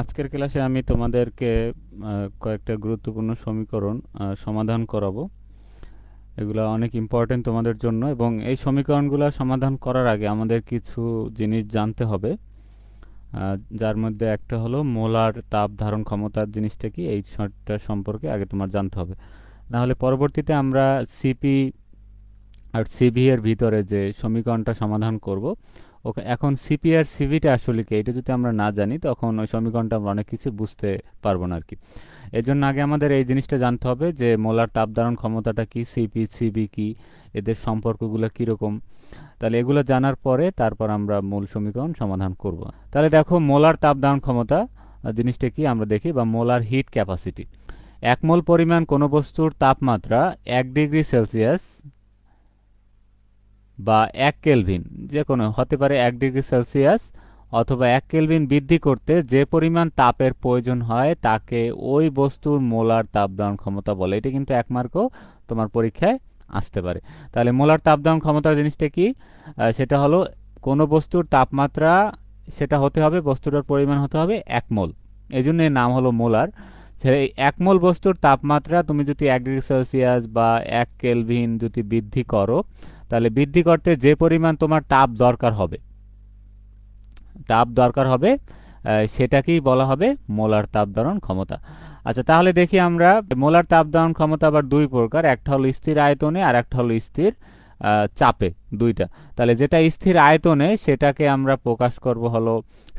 আজকের ক্লাসে আমি তোমাদেরকে কয়েকটা গুরুত্বপূর্ণ সমীকরণ সমাধান করাবো। এগুলো অনেক ইম্পর্টেন্ট তোমাদের জন্য এবং এই সমীকরণগুলো সমাধান করার আগে আমাদের কিছু জিনিস জানতে হবে। যার মধ্যে একটা হলো মোলার তাপ ধারণ ক্ষমতার জিনিসটা কি, এই শর্টটা সম্পর্কে আগে তোমার জানতে হবে। না হলে পরবর্তীতে আমরা সিপি আর সিভি এর ভিতরে যে সমীকরণটা সমাধান করব ওকে, এখন সিপি আর সিভিটা আসলে কি? এটা যদি আমরা না জানি, তখন ওই সমীকরণটা আমরা অনেক কিছু বুঝতে পারব না আর কি এর জন্য আগে আমাদের এই জিনিসটা জানতে হবে যে মোলার তাপ ধারণ ক্ষমতাটা কি সিপি সিভি কি, এদের সম্পর্কগুলো কীরকম? তাহলে এগুলো জানার পরে তারপর আমরা মূল সমীকরণ সমাধান করব। তাহলে দেখো মোলার তাপ ধারণ ক্ষমতা জিনিসটা কি আমরা দেখি, বা মোলার হিট ক্যাপাসিটি। এক মোল পরিমাণ কোনো বস্তুর তাপমাত্রা এক ডিগ্রি সেলসিয়াস বা এক কেলভিন যে কোনো, হতে পারে এক ডিগ্রি সেলসিয়াস অথবা এক কেলভিন বৃদ্ধি করতে যে পরিমাণ তাপের প্রয়োজন হয় তাকে ওই বস্তুর মোলার তাপ ক্ষমতা বলে। এটা কিন্তু এক মার্কও তোমার পরীক্ষায় আসতে পারে। তাহলে মোলার তাপ ক্ষমতার জিনিসটা কি? সেটা হলো কোনো বস্তুর তাপমাত্রা সেটা হতে হবে, বস্তুটার পরিমাণ হতে হবে এক মোল। এই জন্য নাম হলো মোলার। সেই এক মোল বস্তুর তাপমাত্রা তুমি যদি এক ডিগ্রি সেলসিয়াস বা এক কেলভিন যদি বৃদ্ধি করো তাহলে বৃদ্ধি করতে যে পরিমাণ তোমার তাপ দরকার হবে, তাপ দরকার হবে সেটাকেই বলা হবে মোলার তাপ ধারণ ক্ষমতা। আচ্ছা তাহলে দেখি আমরা মোলার তাপ ধারণ ক্ষমতা আবার দুই প্রকার, একটা হলো স্থির আয়তনে আর একটা হলো স্থির চাপে দুইটা। তাহলে যেটা স্থির আয়তনে সেটাকে আমরা প্রকাশ করব হলো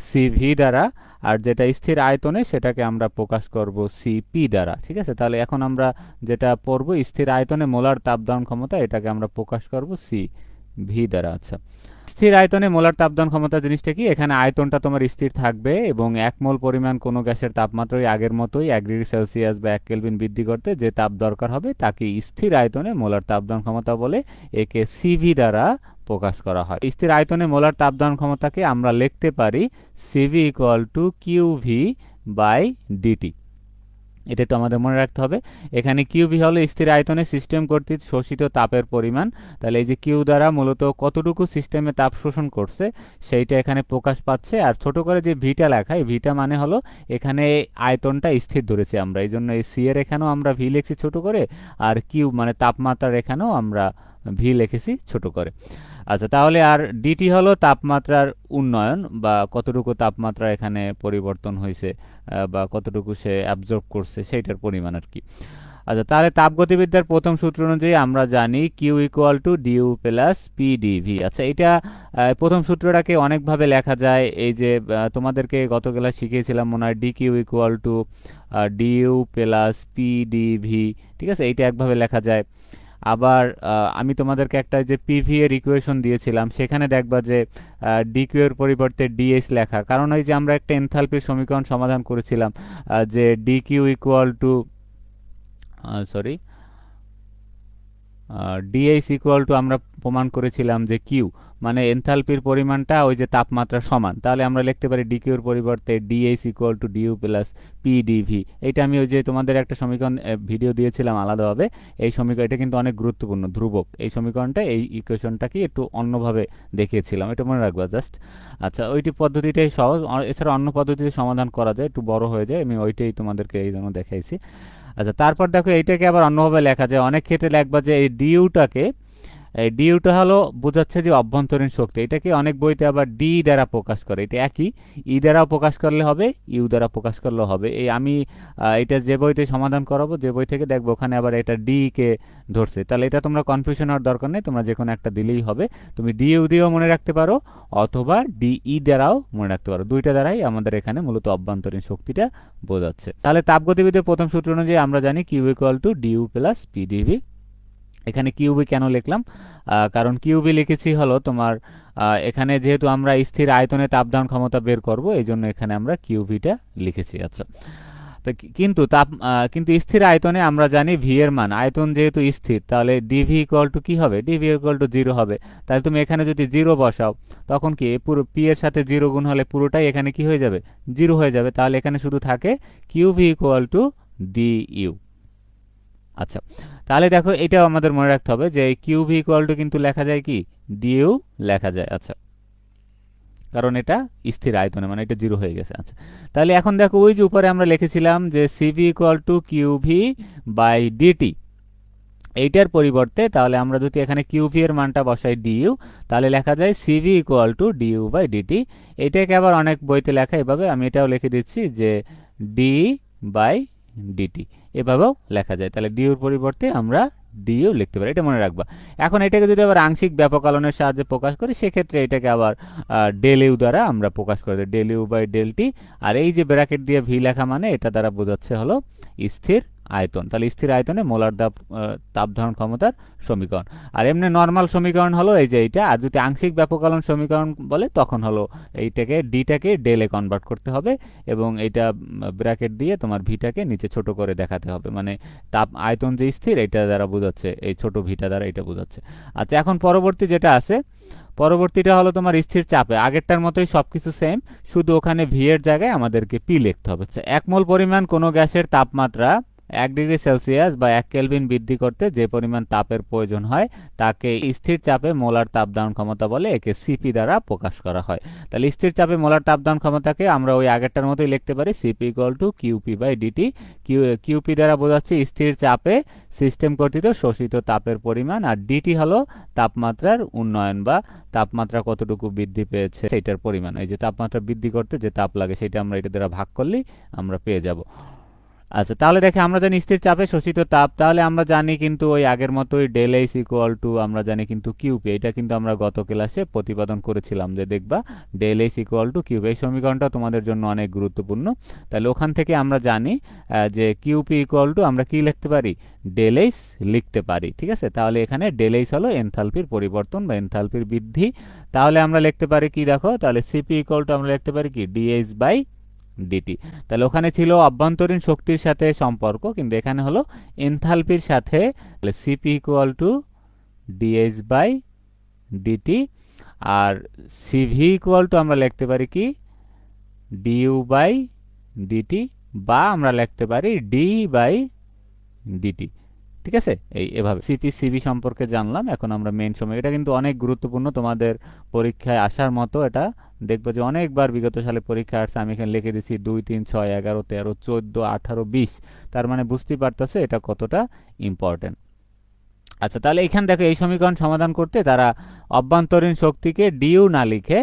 সিভি দ্বারা, আর যেটা স্থির আয়তনে সেটাকে আমরা প্রকাশ করব সিপি দ্বারা, ঠিক আছে? তাহলে এখন আমরা যেটা পড়ব, স্থির আয়তনে মোলার তাপদান ক্ষমতা, এটাকে আমরা প্রকাশ করব সি ভি দ্বারা আচ্ছা। স্থির আয়তনে মোলার তাপদান ক্ষমতা জিনিসটা কি? এখানে আয়তনটা তোমার স্থির থাকবে এবং এক মোল পরিমাণ কোনো গ্যাসের তাপমাত্রা আগের মতোই এক ডিগ্রি সেলসিয়াস বা এক কেলভিন বৃদ্ধি করতে যে তাপ দরকার হবে তাকে স্থির আয়তনে মোলার তাপদান ক্ষমতা বলে একে সিভি দ্বারা প্রকাশ করা হয়। স্থির আয়তনে মোলার তাপদান ক্ষমতাকে আমরা লিখতে পারি CV equal to QV by DT এটা একটু আমাদের মনে রাখতে হবে। এখানে কিউবি হলো স্থির আয়তনে সিস্টেম কর্তৃক শোষিত তাপের পরিমাণ। তাহলে এই যে কিউ দ্বারা মূলত কতটুকু সিস্টেমে তাপ শোষণ করছে, সেইটা এখানে প্রকাশ পাচ্ছে। আর ছোট করে যে ভিটা লেখা, এই ভিটা মানে হলো এখানে আয়তনটা স্থির ধরেছি আমরা। এই জন্য এই সি এর এখানেও আমরা ভি লিখছি ছোট করে, আর কিউ মানে তাপমাত্রার এখানেও আমরা ভি লিখেছি ছোট করে। আচ্ছা তাহলে আর ডিটি হলো তাপমাত্রার উন্নয়ন বা কতটুকু তাপমাত্রা এখানে পরিবর্তন হয়েছে বা কতটুকু সে অ্যাবজর্ব করছে সেইটার পরিমাণ আর কি। আচ্ছা তাহলে তাপগতিবিদ্যার প্রথম সূত্র অনুযায়ী আমরা জানি Q equal to DU plus PDV আচ্ছা এটা প্রথম সূত্রটাকে অনেকভাবে লেখা যায়, এই যে তোমাদেরকে গত ক্লাস শিখিয়েছিলাম মনে হয় D Q equal to DU plus PDV ঠিক আছে, এইটা একভাবে লেখা যায়। আবার আমি তোমাদেরকে একটা যে পিভি এর ইকুয়েশন দিয়েছিলাম, সেখানে দেখবা যে ডিকিউ এর পরিবর্তে ডিএস লেখা। কারণ ওই যে আমরা একটা এনথালপির সমীকরণ সমাধান করেছিলাম যে DQ equal to sorry DS equal to আমরা প্রমাণ করেছিলাম যে কিউ মানে এনথালপির পরিমাণটা ওই যে তাপমাত্রা সমান। তাহলে আমরা লিখতে পারি ডিকিউর পরিবর্তে DH equal to DU plus PDV এটা আমি ওই যে তোমাদের একটা সমীকরণ ভিডিও দিয়েছিলাম আলাদাভাবে। এই সমীকরণ, এটা কিন্তু অনেক গুরুত্বপূর্ণ, ধ্রুবক। এই সমীকরণটা, এই ইকুয়েশনটাকে একটু অন্যভাবে দেখিয়েছিলাম। এটা মনে রাখবা জাস্ট আচ্ছা ওইটি পদ্ধতিটাই সহজ। এছাড়া অন্য পদ্ধতিতে সমাধান করা যায়, একটু বড় হয়ে যায়। আমি ওইটাই তোমাদেরকে এই জন্য দেখাইছি। আচ্ছা তারপর দেখো এইটাকে আবার অন্যভাবে লেখা যায়। অনেক ক্ষেত্রে লেখবা যে এই ডিউটাকে এই ডিউটা হলো বোঝাচ্ছে যে অভ্যন্তরীণ শক্তি। এটাকে অনেক বইতে আবার ডি দ্বারা প্রকাশ করে। এটা একই। ই দ্বারাও প্রকাশ করলে হবে ইউ দ্বারা প্রকাশ করলেও হবে। এই আমি এটা যে বইতে সমাধান করাবো, যে বই থেকে দেখব ওখানে আবার এটা ডি কে ধরছে। তাহলে এটা তোমরা কনফিউশন হওয়ার দরকার নেই, তোমরা যে কোনো একটা দিলেই হবে। তুমি ডি ইউ দিয়েও মনে রাখতে পারো, অথবা ডি ই দ্বারাও মনে রাখতে পারো। দুইটা দ্বারাই আমাদের এখানে মূলত অভ্যন্তরীণ শক্তিটা বোঝাচ্ছে। তাহলে তাপগতিবিদের প্রথম সূত্র অনুযায়ী আমরা জানি Q equal to DU plus PDV এখানে কিউবি কেন লিখলাম? কারণ কিউবি লিখেছি হলো তোমার এখানে যেহেতু আমরা স্থির আয়তনে তাপদান ক্ষমতা বের করব এই জন্য এখানে আমরা কিউবিটা লিখেছি। আচ্ছা তো কিন্তু তাপ কিন্তু স্থির আয়তনে আমরা জানি ভি এর মান, আয়তন যেহেতু স্থির, তাহলে ডিভি ইকুয়াল টু কি হবে? ডিভি ইকুয়াল টু জিরো হবে। তাহলে তুমি এখানে যদি জিরো বসাও, তখন কি পুরো পি এর সাথে জিরো গুণ হলে পুরোটাই এখানে কি হয়ে যাবে? জিরো হয়ে যাবে। তাহলে এখানে শুধু থাকে QV equal to D U আচ্ছা তাহলে দেখো এটাও আমাদের মনে রাখতে হবে যে কিউভি ইকুয়াল টু কিন্তু লেখা যায় কি? ডিউ লেখা যায়। আচ্ছা। কারণ এটা স্থির আয়তনে মানে এটা জিরো হয়ে গেছে। আচ্ছা। তাহলে এখন দেখো ওই যে উপরে আমরা লিখেছিলাম যে CV equal to QV by DT এইটার পরিবর্তে তাহলে আমরা যদি এখানে কিউভি এর মানটা বসাই ডিইউ তাহলে লেখা যায় CV equal to DU by DT এইটাকে আবার অনেক বইতে লেখা এভাবে। আমি এটাও লিখে দিচ্ছি যে ডি বাই ডিটি এভাবেও লেখা যায়। তাহলে ডিউর পরিবর্তে আমরা ডিও লিখতে পারি। এটা মনে রাখবা। এখন এটাকে যদি আবার আংশিক ব্যাপকলনের সাহায্যে প্রকাশ করি, সেক্ষেত্রে এটাকে আবার ডেল ইউ দ্বারা আমরা প্রকাশ করে দিই del U by del T আর এই যে ব্র্যাকেট দিয়ে ভি লেখা মানে এটা দ্বারা বোঝাচ্ছে হলো স্থির আয়তন। তাহলে স্থির আয়তনে মোলার দাব তাপ ধারণ ক্ষমতার সমীকরণ। আর এমনি নর্মাল সমীকরণ হলো এই যে এইটা আর যদি আংশিক ব্যাপকলন সমীকরণ বলে তখন হলো এইটাকে ডিটাকে ডেলে কনভার্ট করতে হবে এবং এইটা ব্র্যাকেট দিয়ে তোমার ভিটাকে নিচে ছোট করে দেখাতে হবে। মানে তাপ আয়তন যে স্থির এটা দ্বারা বোঝাচ্ছে এই ছোট ভিটা দ্বারা এটা বোঝাচ্ছে। আচ্ছা এখন পরবর্তী যেটা আছে পরবর্তীটা হলো তোমার স্থির চাপে। আগেরটার মতোই সবকিছু সেম শুধু ওখানে ভি এর জায়গায় আমাদেরকে পি লিখতে হবে। আচ্ছা, এক মোল পরিমাণ কোনো গ্যাসের তাপমাত্রা এক ডিগ্রি সেলসিয়াস বা এক কেলভিন বৃদ্ধি করতে যে পরিমাণ তাপের প্রয়োজন হয়, তাকে স্থির চাপে মোলার তাপদান ক্ষমতা বলে একে সিপি দ্বারা প্রকাশ করা হয়। তাহলে স্থির চাপে মোলার তাপদান ক্ষমতাকে আমরা ওই আগেরটার মতোই লিখতে পারি CP equal to QP by DT Q QP দ্বারা বোঝাচ্ছে স্থির চাপে সিস্টেম কর্তৃক শোষিত তাপের পরিমাণ আর ডিটি হলো তাপমাত্রার উন্নয়ন বা তাপমাত্রা কতটুকু বৃদ্ধি পেয়েছে সেটার পরিমাণ। এই যে তাপমাত্রা বৃদ্ধি করতে যে তাপ লাগে সেটা আমরা এটা দ্বারা ভাগ করলেই আমরা পেয়ে যাব। আচ্ছা তাহলে দেখে আমরা জানি স্থির চাপে শোষিত তাপ, তাহলে আমরা জানি কিন্তু ওই আগের মতোই ডেল এইস ইকুয়াল টু আমরা জানি কিন্তু কিউপি এটা কিন্তু আমরা গত ক্লাসে প্রতিপাদন করেছিলাম যে দেখবা del H equal to QP এই সমীকরণটা তোমাদের জন্য অনেক গুরুত্বপূর্ণ। তাহলে ওখান থেকে আমরা জানি যে কিউপি ইকুয়াল টু আমরা কি লিখতে পারি? ডেল এইস লিখতে পারি, ঠিক আছে? তাহলে এখানে ডেল এইস হলো এনথালপির পরিবর্তন বা এনথালপির বৃদ্ধি। তাহলে আমরা লিখতে পারি কি দেখো? তাহলে সিপি ইকুয়াল টু আমরা লিখতে পারি কি? ডিএইচ বাই ডিটি তাহলে ওখানে ছিল অভ্যন্তরীণ শক্তির সাথে সম্পর্ক, কিন্তু এখানে হলো এনথালপির সাথে CP equal to DH by DT R CV equal to আমরা লিখতে পারি কি? ডিইউ বাই ডিটি বা আমরা লিখতে পারি ডি বাই ডিটি ঠিক আছে? এই এভাবে সিপি সিবি সম্পর্কে জানলাম, এখন আমরা মেন সময়, এটা কিন্তু অনেক গুরুত্বপূর্ণ, তোমাদের পরীক্ষায় আসার মতো এটা। দেখব যে অনেকবার বিগত সালে পরীক্ষা আসছে, আমি এখানে লিখে দিচ্ছি দুই, তিন, ছয়, এগারো, তেরো, চোদ্দ, আঠারো, বিশ। তার মানে বুঝতেই পারতেছে এটা কতটা ইম্পর্টেন্ট আচ্ছা তাহলে এখানে দেখো, এই সমীকরণ সমাধান করতে তারা অভ্যন্তরীণ শক্তিকে ডিউ না লিখে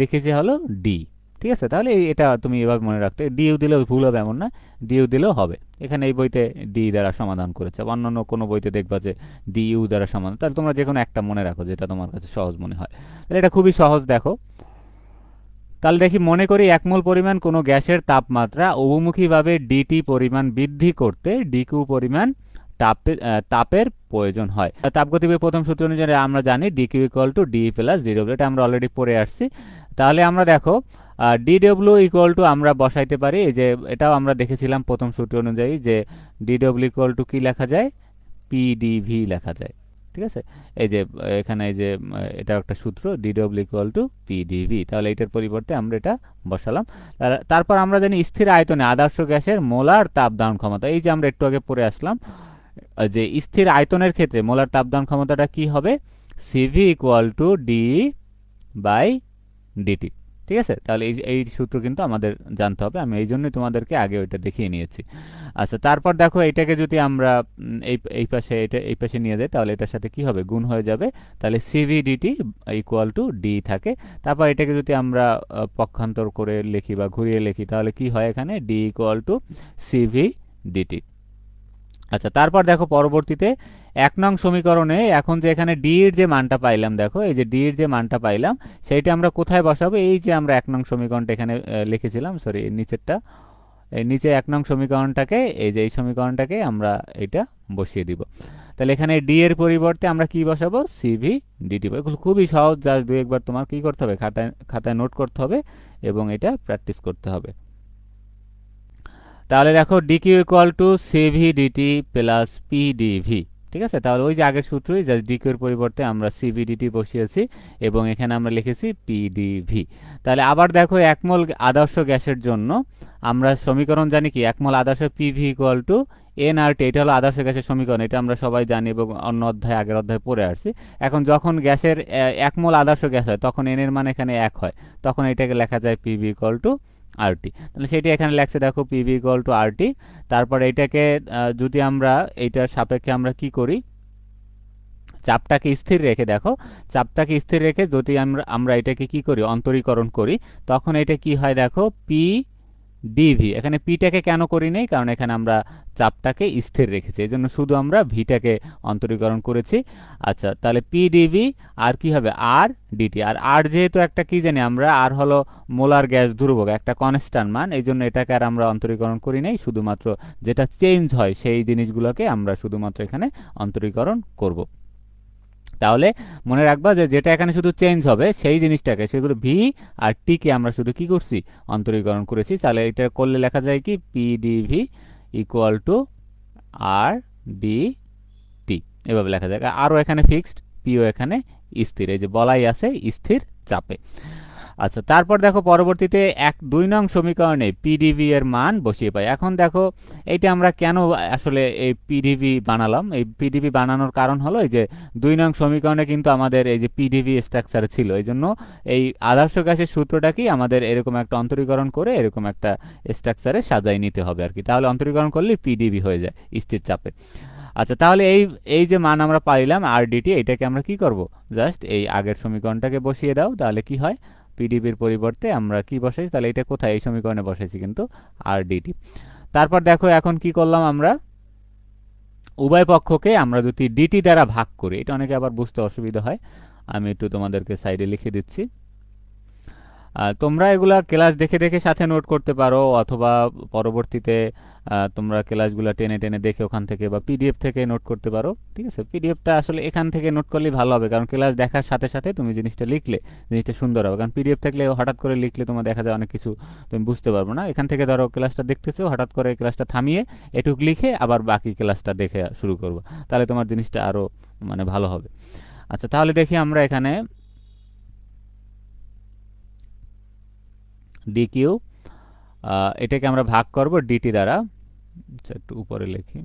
লিখেছে হলো ডি ঠিক আছে? তাহলে এটা তুমি এভাবে মনে রাখতে, ডিউ দিলেও ভুল হবে এমন না, ডিউ দিলেও হবে। এখানে এই বইতে ডি দ্বারা সমাধান করেছে অন্যান্য কোনো বইতে দেখবা যে ডিইউ দ্বারা সমাধান, তাহলে তোমরা যে কোনো একটা মনে রাখো যেটা তোমার কাছে সহজ মনে হয়। তাহলে এটা খুবই সহজ, দেখো। তাহলে দেখি, মনে করি একমূল পরিমাণ কোনো গ্যাসের তাপমাত্রা অবমুখীভাবে ডিটি পরিমাণ বৃদ্ধি করতে ডিকিউ পরিমাণ তাপের তাপের প্রয়োজন হয়। তাপগতিবেগ প্রথম সূত্র অনুযায়ী আমরা জানি DQ equal to D plus zero, এটা আমরা অলরেডি পড়ে আসছি। তাহলে আমরা দেখো ডিডব্লিউ ইকুয়াল টু আমরা বসাইতে পারি যে এটাও আমরা দেখেছিলাম প্রথম সূত্র অনুযায়ী যে ডিডব্লিউ ইকুয়াল টু কী লেখা যায়? পিডিভি লেখা যায়, ঠিক আছে? এই যে, এখানে এই যে এটা একটা সূত্র ডিডব্লিউ ইকুয়াল টু পিডিভি তাহলে এটার পরিবর্তে আমরা এটা বসালাম। তারপর আমরা জানি স্থির আয়তনে আদর্শ গ্যাসের মোলার তাপ ধারণ ক্ষমতা, এই যে আমরা একটু আগে পড়ে আসলাম, যে স্থির আয়তনের ক্ষেত্রে মোলার তাপ ধারণ ক্ষমতাটা কি হবে? CV equal to D by DT ঠিক আছে? তাহলে এই এই সূত্র কিন্তু আমাদের জানতে হবে। আমি এই জন্যই তোমাদেরকে আগে ওইটা দেখিয়ে নিয়েছি। আচ্ছা তারপর দেখো এইটাকে যদি আমরা এই এই পাশে এটা, এই পাশে নিয়ে যাই, তাহলে এটার সাথে কি হবে? গুণ হয়ে যাবে। তাহলে CV CVDT equal to D থাকে। তারপর এটাকে যদি আমরা পক্ষান্তর করে লিখি বা ঘুরিয়ে লিখি, তাহলে কি হয় এখানে? D equal to CV DT আচ্ছা তারপর দেখো পরবর্তীতে এক নং সমীকরণে এখন যে এখানে ডি এর যে মানটা পাইলাম, দেখো, এই যে ডি এর যে মানটা পাইলাম, সেইটা আমরা কোথায় বসাবো? এই যে আমরা এক নং সমীকরণটা এখানে লিখেছিলাম সরি নিচেরটা, এই নিচে এক নং সমীকরণটাকে, এই যে এই সমীকরণটাকে আমরা এটা বসিয়ে দিব। তাহলে এখানে ডি এর পরিবর্তে আমরা কি বসাবো? সিভি ডিটি এগুলো খুবই সহজ যা দু একবার তোমার কি করতে হবে? খাতায় খাতায় নোট করতে হবে এবং এটা প্র্যাকটিস করতে হবে। তাহলে দেখো DQ equal to CV DT plus PDV ঠিক আছে? তাহলে ওই যে আগের সূত্রই জাস্ট ডিকিউর পরিবর্তে আমরা সিভিডিটি বসিয়েছি এবং এখানে আমরা লিখেছি পিডিভি তাহলে আবার দেখো একমল আদর্শ গ্যাসের জন্য আমরা সমীকরণ জানি কি? একমল আদর্শ পিভি ইকুয়াল টু এনআরটি এটা হলো আদর্শ গ্যাসের সমীকরণ, এটা আমরা সবাই জানি এবং অন্য অধ্যায়, আগের অধ্যায়ে পড়ে আসছি। এখন যখন গ্যাসের একমল আদর্শ গ্যাস হয়, তখন এন এর মান এখানে এক হয়, তখন এটাকে লেখা যায় পিভি ইকুয়াল টু আরটি। তাহলে সেটি এখানে লেখছে, দেখো পিভি ইকুয়াল টু আরটি তারপর এইটাকে যদি আমরা এইটার সাপেক্ষে আমরা কি করি, চাপটাকে স্থির রেখে, দেখো, চাপটাকে স্থির রেখে যদি আমরা আমরা এটাকে কি করি, অন্তরীকরণ করি, তখন এটা কি হয়, দেখো পি ডিভি এখানে পিটাকে কেন করি নেই? কারণ এখানে আমরা চাপটাকে স্থির রেখেছি। এই জন্য শুধু আমরা ভিটাকে অন্তরীকরণ করেছি। আচ্ছা তাহলে পি ডিভি আর কি হবে? আর ডিটি আর আর যেহেতু একটা কি জানি আমরা? আর হলো মোলার গ্যাস ধ্রুবক, একটা কনস্ট্যান্ট মান। এই জন্য এটাকে আর আমরা অন্তরীকরণ করি নাই। শুধুমাত্র যেটা চেঞ্জ হয়, সেই জিনিসগুলোকে আমরা শুধুমাত্র এখানে অন্তরীকরণ করব। তাহলে মনে রাখবা যে যেটা এখানে শুধু চেঞ্জ হবে, সেই জিনিসটাকে, সেগুলো ভি আর টিকে আমরা শুধু কি করছি? অন্তরীকরণ করেছি। তাহলে এটা করলে লেখা যায় কি? P D V equal to R D T এভাবে লেখা যায়। আরও এখানে ফিক্সড পিও এখানে স্থির। এই যে বলাই আছে, স্থির চাপে। আচ্ছা তারপর দেখো পরবর্তীতে এক দুই নং সমীকরণে পিডিভি এর মান বসিয়ে পাই। এখন দেখো, এইটা আমরা কেন আসলে এই পিডিভি বানালাম? এই পিডিভি বানানোর কারণ হলো এই যে দুই নং সমীকরণে কিন্তু আমাদের এই যে পিডিভি স্ট্রাকচার ছিল, এই জন্য এই আদর্শ গ্যাসের সূত্রটা কি আমাদের এরকম একটা অন্তরীকরণ করে এরকম একটা স্ট্রাকচারে সাজাই নিতে হবে আর কি। তাহলে অন্তরীকরণ করলে পিডিভি হয়ে যায় স্থির চাপে। আচ্ছা তাহলে এই এই যে মান আমরা পাইলাম আর ডিটি এটাকে আমরা কি করব? জাস্ট এই আগের সমীকরণটাকে বসিয়ে দাও, তাহলে কি হয়? পিডিবির পরিবর্তে আমরা কি বসাইছি? তাহলে এটা কোথায়? এই সমীকরণে বসাইছি কিন্তু আর ডিটি তারপর দেখো এখন কি করলাম আমরা? উভয় পক্ষকে আমরা যদি ডিটি দ্বারা ভাগ করি, এটা অনেকে আবার বুঝতে অসুবিধা হয়, আমি একটু তোমাদেরকে সাইডে লিখে দিচ্ছি। তোমরা এগুলা ক্লাস দেখে দেখে সাথে নোট করতে পারো, অথবা পরবর্তীতে তোমরা ক্লাসগুলো টেনে টেনে দেখে ওখান থেকে বা পিডিএফ থেকে নোট করতে পারো, ঠিক আছে? পিডিএফটা আসলে এখান থেকে নোট করলেই ভালো হবে, কারণ ক্লাস দেখার সাথে সাথে তুমি জিনিসটা লিখলে, জিনিসটা সুন্দর হবে, কারণ পিডিএফ থাকলে হঠাৎ করে লিখলে তোমার দেখা যায় অনেক কিছু তুমি বুঝতে পারব না। এখান থেকে ধরো ক্লাসটা দেখতেছো, হঠাৎ করে ক্লাসটা থামিয়ে এটুক লিখে আবার বাকি ক্লাসটা দেখে শুরু করব, তাহলে তোমার জিনিসটা আরও মানে ভালো হবে। আচ্ছা তাহলে দেখি আমরা এখানে ডি কিউ এটাকে আমরা ভাগ করব ডিটি দ্বারা আচ্ছা একটু উপরে লিখি।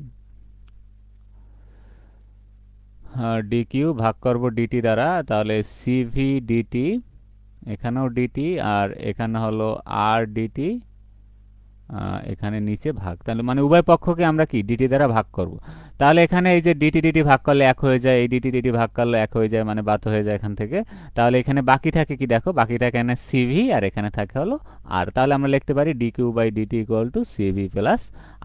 ডি কিউ ভাগ করব ডিটি দ্বারা, তাহলে সিভি ডিটি এখানেও ডিটি আর এখানে হলো আর ডিটি এখানে নিচে ভাগ। তাহলে মানে উভয় পক্ষকে আমরা কি? ডিটি দ্বারা ভাগ করব। তাহলে এখানে এই যে ডিটি ডিটি ভাগ করলে এক হয়ে যায়, এই ডিটি ডিটি ভাগ করলে এক হয়ে যায় মানে বাত হয়ে যায় এখান থেকে। তাহলে এখানে বাকি থাকে কি দেখো? বাকি থাকে এখানে সিভি আর এখানে থাকে হলো আর তাহলে আমরা লিখতে পারি D Q by DT equal to CV plus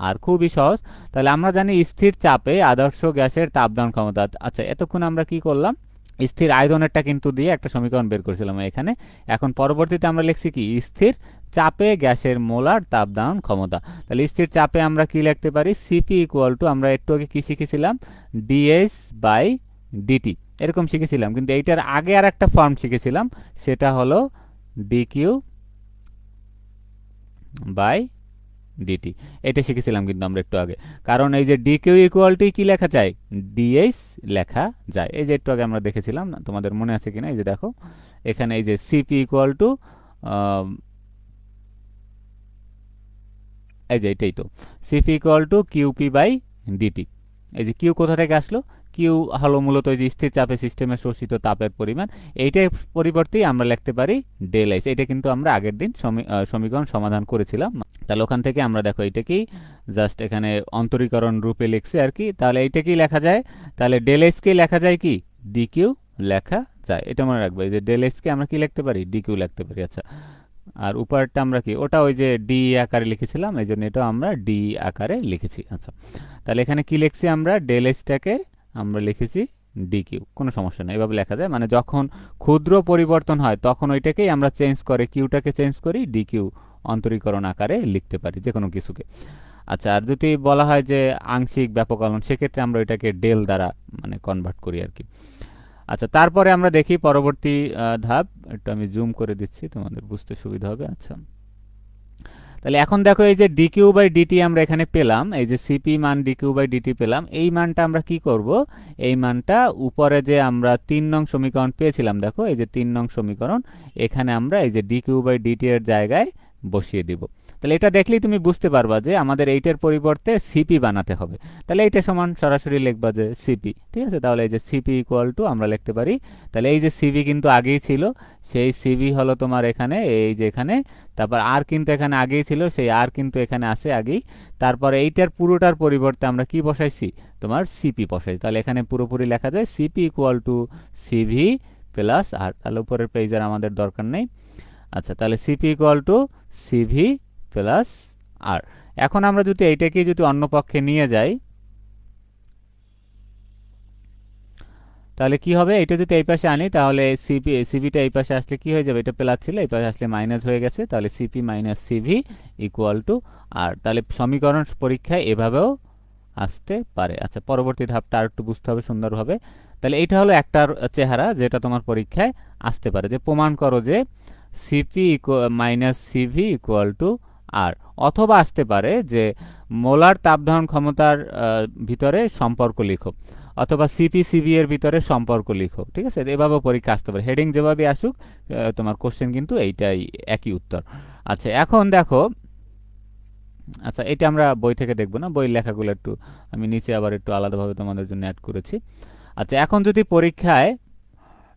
R খুবই সহজ। তাহলে আমরা জানি স্থির চাপে আদর্শ গ্যাসের তাপদান ক্ষমতা। আচ্ছা এতক্ষণ আমরা কি করলাম? স্থির আয়তনেরটা কিন্তু দিয়ে একটা সমীকরণ বের করেছিলাম এখানে। এখন পরবর্তীতে আমরা লিখছি কি? স্থির চাপে গ্যাসের মোলার তাপদান ক্ষমতা। তাহলে স্থির চাপে আমরা কি লিখতে পারি? সিপি ইকুয়াল টু আমরা একটু আগে কি শিখেছিলাম? ডিএস বাই ডিটি এরকম শিখেছিলাম। কিন্তু এইটার আগে আর একটা ফর্ম শিখেছিলাম। সেটা হলো ডিকিউ বাই ডিটি এটা শিখেছিলাম কিন্তু আমরা একটু আগে। কারণ এই যে ডিকিউ ইকুয়াল টু কি লেখা যায়? ডিএস লেখা যায়। এই যে একটু আগে আমরা দেখেছিলাম, তোমাদের মনে আছে কিনা? এই যে দেখো, এখানে এই যে সিপি ইকুয়াল টু এই যে এটাই তো। CP equal to QP by DT এই যে কিউ কোথা থেকে আসলো? কিউ হলো মূলত যে স্থির চাপে সিস্টেমে শোষিত তাপের পরিমাণ। এইটার পরিবর্তেই আমরা লিখতে পারি ডেল এস এটা কিন্তু আমরা আগের দিন সমীকরণ সমাধান করেছিলাম। তাহলে ওখান থেকে আমরা দেখো এইটাকেই জাস্ট এখানে অন্তরীকরণ রূপে লিখছি আর কি। তাহলে এইটাকেই লেখা যায়। তাহলে ডেল এসকে লেখা যায় কি? ডি কিউ লেখা যায়। এটা মনে রাখব যে ডেল এসকে আমরা কি লিখতে পারি? ডি কিউ লিখতে পারি। আচ্ছা আর উপরটা আমরা কি? ওটা ওই যে ডি আকারে লিখেছিলাম এই জন্য এটা আমরা ডি আকারে লিখেছি। আচ্ছা তাহলে এখানে কি লিখছি আমরা? ডেল এসটাকে আমরা লিখেছি ডি কিউ কোনো সমস্যা নেই। এভাবে লেখা যায়। মানে যখন ক্ষুদ্র পরিবর্তন হয়, তখন ওইটাকেই আমরা চেঞ্জ করে কিউটাকে চেঞ্জ করি ডি কিউ অন্তরীকরণ আকারে লিখতে পারি যে কোনো কিছুকে। আচ্ছা আর যদি বলা হয় যে আংশিক ব্যাপকলন, সেক্ষেত্রে আমরা ওইটাকে ডেল দ্বারা মানে কনভার্ট করি আর কি। আচ্ছা তারপরে আমরা দেখি পরবর্তী ধাপ। একটু আমি জুম করে দিচ্ছি, তোমাদের বুঝতে সুবিধা হবে। আচ্ছা। তাহলে এখন দেখো এই যে ডিকিউ বাই ডিটি আমরা এখানে পেলাম, এই যে সিপি মান ডিকিউ বাই ডিটি পেলাম, এই মানটা আমরা কি করব? এই মানটা উপরে যে আমরা তিন নং সমীকরণ পেয়েছিলাম, দেখো, এই যে তিন নং সমীকরণ, এখানে আমরা এই যে ডিকিউ বাই ডিটি এর জায়গায় বসিয়ে দিব। তাহলে এটা দেখলেই তুমি বুঝতে পারবা যে আমাদের এইটার পরিবর্তে সিপি বানাতে হবে। তাহলে এইটা সমান সরাসরি লিখবা যে সিপি ঠিক আছে? তাহলে এই যে সিপি ইকুয়াল টু আমরা লিখতে পারি। তাহলে এই যে সিবি কিন্তু আগেই ছিল, সেই সিবি হলো তোমার এখানে, এই যে এখানে, তারপর আর কিন্তু এখানে আগেই ছিল, সেই আর কিন্তু এখানে আছে আগেই। তারপর এইটার পুরোটার পরিবর্তে আমরা কি বসাইছি? তোমার সিপি বসাই। তাহলে এখানে পুরোপুরি লেখা যায় CP equal to CV plus R তাহলে উপরের পেজের আমাদের দরকার নেই। আচ্ছা তাহলে CP equal to CV plus R. এখন আমরা যদি এইটাকে যদি অন্য পক্ষে নিয়ে যাই, তাহলে কি হবে? এটা যদি এই পাশে আনি, তাহলে সিপি সিভিটা এই পাশে আসলে কি হয়ে যাবে? এটা প্লাস ছিল, এই পাশে আসলে মাইনাস হয়ে গেছে, তাহলে CP minus CV equal to R তাহলে সমীকরণ পরীক্ষায় এভাবেও আসতে পারে। আচ্ছা পরবর্তী ধাপটা আর একটু বুঝতে হবে সুন্দরভাবে। তাহলে এইটা হলো একটার চেহারা যেটা তোমার পরীক্ষায় আসতে পারে। যে প্রমাণ করো যে CP minus CV equal to R অথবা আসতে পারে যে মোলার তাপধারণ ক্ষমতার ভিতরে সম্পর্ক লিখো অথবা সিপি এর ভিতরে সম্পর্ক লিখো ঠিক আছে? এভাবেও পরীক্ষা আসতে পারে। হেডিং যেভাবে আসুক তোমার কোশ্চেন কিন্তু এইটাই একই উত্তর। আচ্ছা এখন দেখো আচ্ছা এটা আমরা বই থেকে দেখব না? বই লেখাগুলো একটু, আমি নিচে আবার একটু আলাদাভাবে তোমাদের জন্য অ্যাড করেছি। আচ্ছা এখন যদি পরীক্ষায়,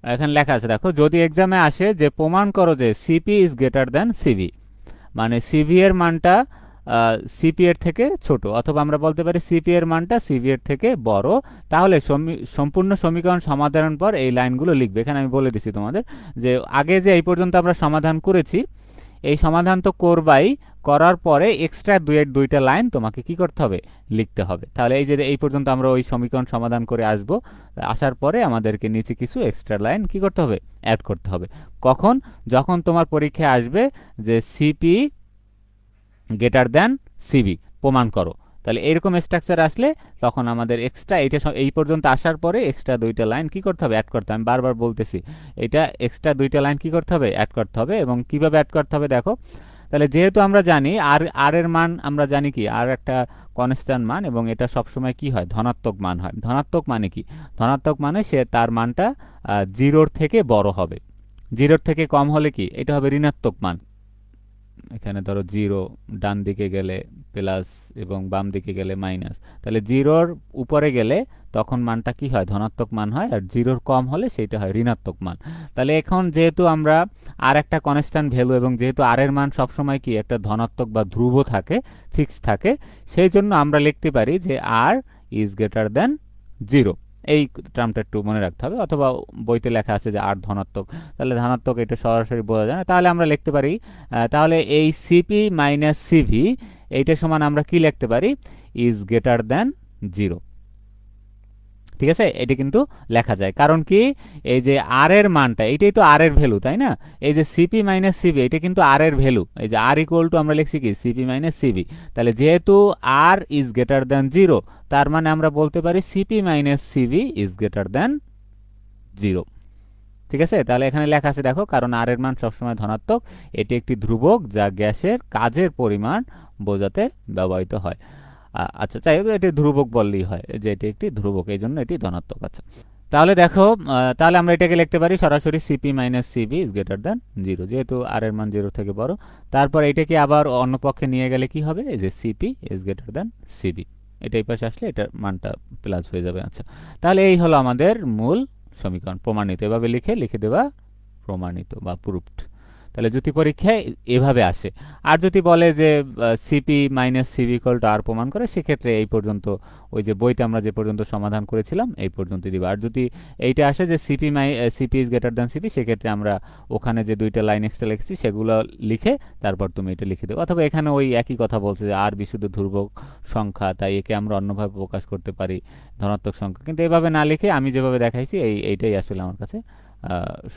এখানে লেখা আছে, দেখো, যদি এক্সামে আসে যে প্রমাণ করো যে CP is greater than CV মানে সিভি এর মানটা সিপি এর থেকে ছোট, অথবা আমরা বলতে পারি সিপি এর মানটা সিভি এর থেকে বড়। তাহলে সম্পূর্ণ সমীকরণ সমাধানের পর এই লাইনগুলো লিখবে। এখানে আমি বলে দিছি তোমাদের যে, আগে যে এই পর্যন্ত আমরা সমাধান করেছি এই সমাধান তো করবাই, করার পরে এক্সট্রা দুয়ের দুইটা লাইন তোমাকে কি করতে হবে? লিখতে হবে। তাহলে এই যে এই পর্যন্ত আমরা ওই সমীকরণ সমাধান করে আসব। আসার পরে আমাদেরকে নিচে কিছু এক্সট্রা লাইন কি করতে হবে? অ্যাড করতে হবে। কখন? যখন তোমার পরীক্ষায় আসবে যে সিপি গ্রেটার দ্যান সিবি প্রমাণ করো। তাহলে এরকম স্ট্রাকচার আসলে তখন আমাদের এক্সট্রা এইটা স- এই পর্যন্ত আসার পরে এক্সট্রা দুইটা লাইন কি করতে হবে? অ্যাড করতে হবে। আমি বারবার বলতেছি, এটা এক্সট্রা দুইটা লাইন কি করতে হবে? অ্যাড করতে হবে এবং কীভাবে অ্যাড করতে হবে দেখো? তাহলে যেহেতু আমরা জানি আর আর এর মান, আমরা জানি কি আর একটা কনস্ট্যান্ট মান এবং এটা সবসময় কি হয়? ধনাত্মক মান হয়। ধনাত্মক মানে কি? ধনাত্মক মানে সে তার মানটা জিরোর থেকে বড় হবে। জিরোর থেকে কম হলে কি? এটা হবে ঋণাত্মক মান। এখানে ধরো জিরো ডান দিকে গেলে প্লাস এবং বাম দিকে গেলে মাইনাস তাহলে জিরোর উপরে গেলে তখন মানটা কি হয়? ধনাত্মক মান হয় আর জিরোর কম হলে সেটা হয় ঋণাত্মক মান। তাহলে এখন যেহেতু আমরা আর একটা কনস্ট্যান্ট ভ্যালু এবং যেহেতু আর এর মান সবসময় কি? একটা ধনাত্মক বা ধ্রুব থাকে ফিক্স থাকে, সেই জন্য আমরা লিখতে পারি যে R is greater than zero এই টার্মটা একটু মনে রাখতে হবে। অথবা বইতে লেখা আছে যে আর ধনাত্মক। তাহলে ধনাত্মক এটা সরাসরি বোঝা যায় না। তাহলে আমরা লিখতে পারি তাহলে এই সিপি মাইনাস সিভি এইটা সমান আমরা কি লিখতে পারি? ইজ গ্রেটার দ্যান জিরো ঠিক আছে? এটি কিন্তু লেখা যায়। কারণ কি? এই যে আর এর মানটা, এটাই তো আর এর ভ্যালু তাই না? এই যে সিপি মাইনাস সিবি এটা কিন্তু আর এর ভ্যালু এই যে আর ইকুয়াল টু আমরা লিখছি কি? সিপি মাইনাস সিবি তাহলে যেহেতু R is greater than zero তার মানে আমরা বলতে পারি CP minus CV is greater than zero ঠিক আছে? তাহলে এখানে লেখা আছে, দেখো, কারণ আর এর মান সবসময় ধনাত্মক। এটি একটি ধ্রুবক যা গ্যাসের কাজের পরিমাণ বোঝাতে ব্যবহৃত হয়। আচ্ছা যাই হোক, এটি ধ্রুবক বললেই হয় যে এটি একটি ধ্রুবক, এই জন্য এটি ধনাত্মক আচ্ছা। তাহলে দেখো তাহলে আমরা এটাকে লিখতে পারি সরাসরি CP minus CV is greater than zero যেহেতু আর এর মান জিরো থেকে বড়। তারপর এটাকে আবার অন্য পক্ষে নিয়ে গেলে কি হবে? এই যে CP is greater than CV এটা এই পাশে আসলে এটার মানটা প্লাস হয়ে যাবে আচ্ছা। তাহলে এই হলো আমাদের মূল সমীকরণ, প্রমাণিত। এভাবে লিখে লিখে দেওয়া প্রমাণিত বা প্রুফড তাহলে যদি পরীক্ষায় এভাবে আসে। আর যদি বলে যে CP minus CV to R প্রমাণ করে, সেক্ষেত্রে এই পর্যন্ত ওই যে বইটা আমরা যে পর্যন্ত সমাধান করেছিলাম, এই পর্যন্ত দিব। আর যদি এইটা আসে যে CP my CP is greater than CP সেক্ষেত্রে আমরা ওখানে যে দুইটা লাইন এক্সট্রা লিখেছি, সেগুলো লিখে তারপর তুমি এটা লিখে দেবো। অথবা এখানে ওই একই কথা বলছে যে আর বিশুদ্ধ ধ্রুবক সংখ্যা, তাই একে আমরা অন্যভাবে প্রকাশ করতে পারি ধনাত্মক সংখ্যা। কিন্তু এভাবে না লিখে আমি যেভাবে দেখাইছি, এই, এইটাই আসলে আমার কাছে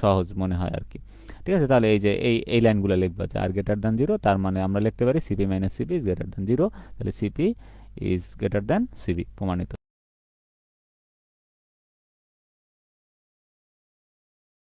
সহজ মনে হয় আর কি। ঠিক আছে? তাহলে এই যে এই এই লাইনগুলো লিখব যে আর গ্রেটার দ্যান জিরো তার মানে আমরা লিখতে পারি CP minus CP is greater than zero তাহলে CP is greater than CV প্রমাণিত।